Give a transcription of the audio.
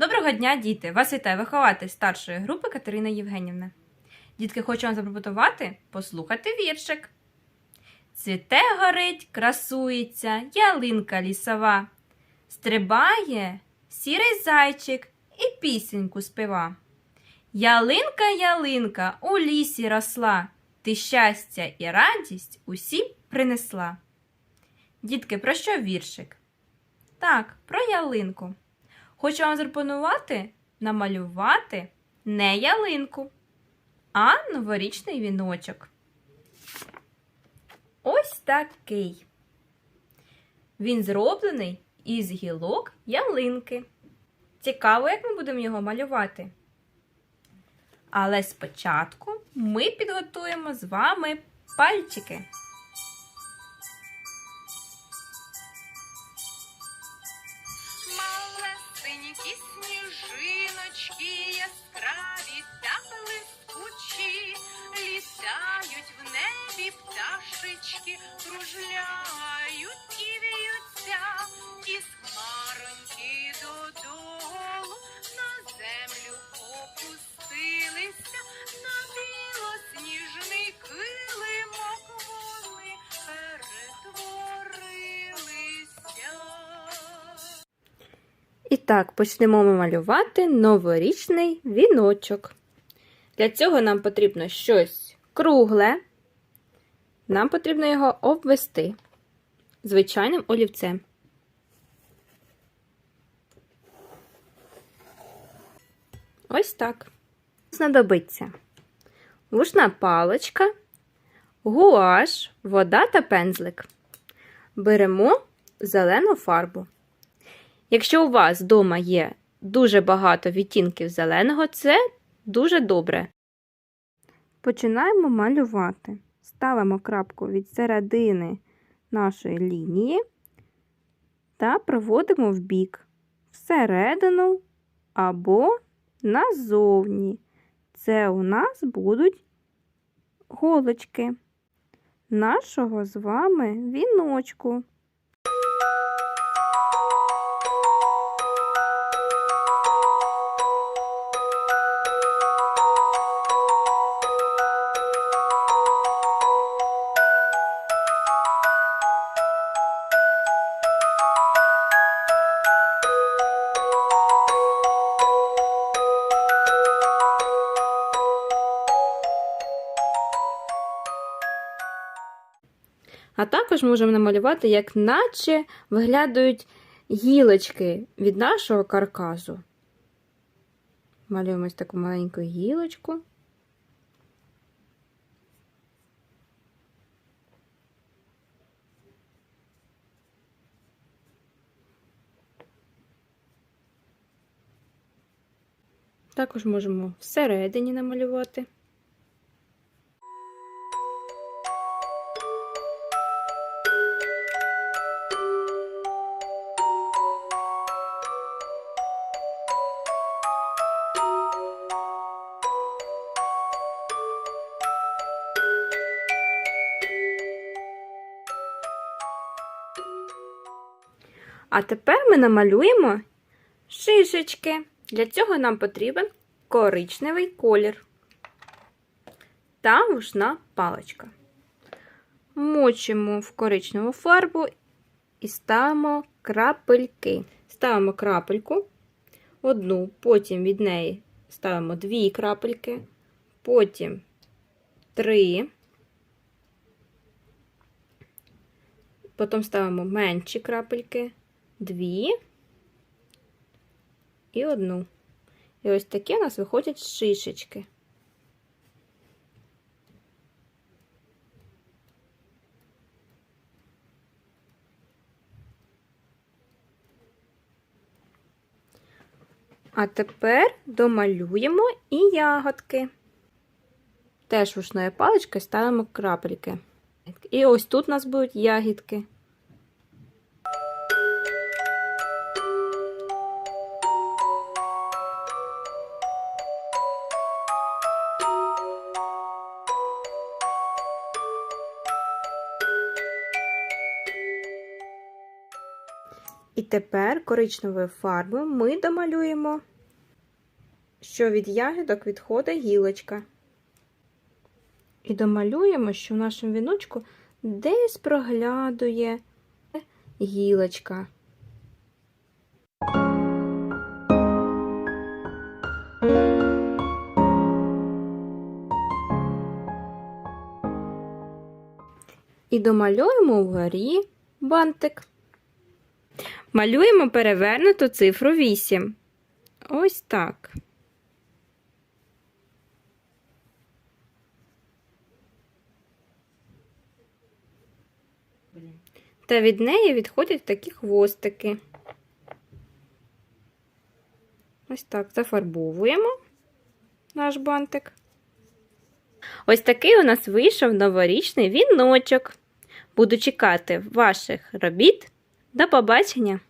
Доброго дня, діти! Вас вітає вихователь старшої групи Катерина Євгенівна. Дітки, хочу вам запропонувати послухати віршик. Цвіте горить, красується, ялинка лісова. Стрибає сірий зайчик і пісеньку співа. Ялинка, ялинка у лісі росла, ти щастя і радість усім принесла. Дітки, про що віршик? Так, про ялинку. Хочу вам запропонувати намалювати не ялинку, а новорічний віночок. Ось такий. Він зроблений із гілок ялинки. Цікаво, як ми будемо його малювати. Але спочатку ми підготуємо з вами пальчики. Літають в небі пташечки, кружляють і віються, із хмароньки додолу на землю опустилися, на білосніжний килимок вони перетворилися. І так, почнемо ми малювати новорічний віночок. Для цього нам потрібно щось кругле. Нам потрібно його обвести звичайним олівцем. Ось так. Знадобиться вушна паличка, гуаш, вода та пензлик. Беремо зелену фарбу. Якщо у вас вдома є дуже багато відтінків зеленого, це дуже добре. Починаємо малювати. Ставимо крапку від середини нашої лінії та проводимо в бік, всередину або назовні. Це у нас будуть голочки нашого з вами віночку. А також можемо намалювати, як наче виглядають гілочки від нашого каркасу. Малюємо ось таку маленьку гілочку. Також можемо всередині намалювати. А тепер ми намалюємо шишечки. Для цього нам потрібен коричневий колір та вушна паличка. Мочимо в коричневу фарбу і ставимо крапельки. Ставимо крапельку, одну, потім від неї ставимо дві крапельки, потім три. Потім ставимо менші крапельки, дві і одну. І ось такі у нас виходять шишечки. А тепер домалюємо і ягодки. Теж рушною паличкою ставимо крапельки. І ось тут у нас будуть ягідки. І тепер коричневою фарбою ми домалюємо що від ягідок відходить гілочка. І домалюємо, що в нашому віночку десь проглядує гілочка. І домалюємо вгорі бантик. Малюємо перевернуту цифру 8. Ось так. Та від неї відходять такі хвостики. Ось так зафарбовуємо наш бантик. Ось такий у нас вийшов новорічний віночок. Буду чекати ваших робіт. До побачення!